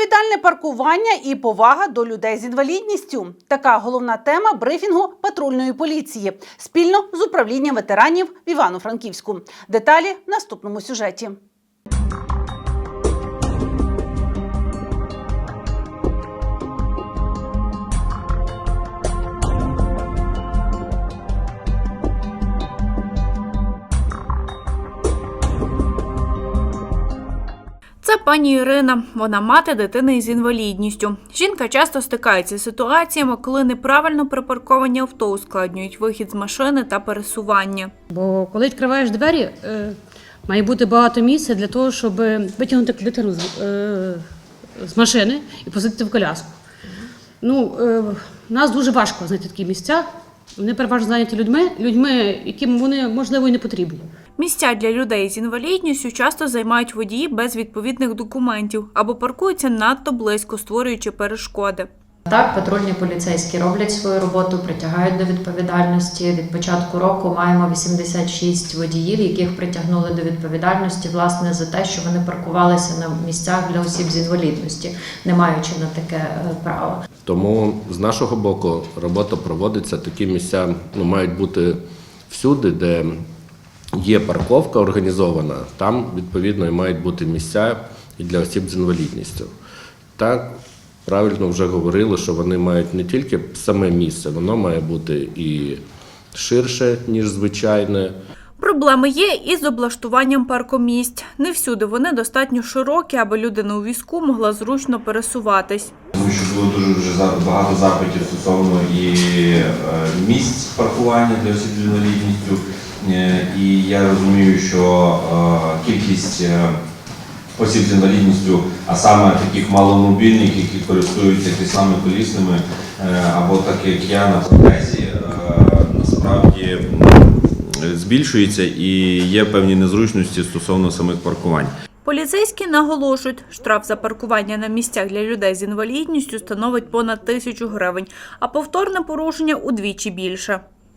Відповідальне паркування і повага до людей з інвалідністю така головна тема брифінгу патрульної поліції спільно з управлінням ветеранів в Івано-Франківську. Деталі в наступному сюжеті. Це пані Ірина. Вона мати дитини з інвалідністю. Жінка часто стикається з ситуаціями, коли неправильно припарковані авто ускладнюють вихід з машини та пересування. Бо коли відкриваєш двері, е, має бути багато місця для того, щоб витягнути дитину з, е, машини і посадити в коляску. Ну, е, нас дуже важко знайти такі місця. Вони переважно зайняті людьми, людьми, яким вони можливо і не потрібні. Місця для людей з інвалідністю часто займають водії без відповідних документів або паркуються надто близько, створюючи перешкоди. Так, патрульні поліцейські роблять свою роботу, притягають до відповідальності. Від початку року маємо 86 водіїв, яких притягнули до відповідальності власне за те, що вони паркувалися на місцях для осіб з інвалідності, не маючи на таке е, право. Тому з нашого боку робота проводиться. Такі місця ну, мають бути всюди, де є парковка організована. Там відповідно і мають бути місця і для осіб з інвалідністю. Так правильно вже говорили, що вони мають не тільки саме місце, воно має бути і ширше, ніж звичайне. Проблеми є і з облаштуванням паркомісць. Не всюди вони достатньо широкі, аби людина у візку могла зручно пересуватись. Тому що було дуже вже багато запитів стосовно і е, місць паркування для осіб з інвалідністю. Е, І я розумію, що е, кількість осіб з інвалідністю, а саме таких маломобільних, які користуються кріслами колісними, е, або так як я на протезі, е, насправді збільшується і є певні незручності стосовно самих паркувань. Поліцейські наголошують, штраф за паркування на місцях для людей з інвалідністю становить понад тисячу гривень, а повторне порушення удвічі більше.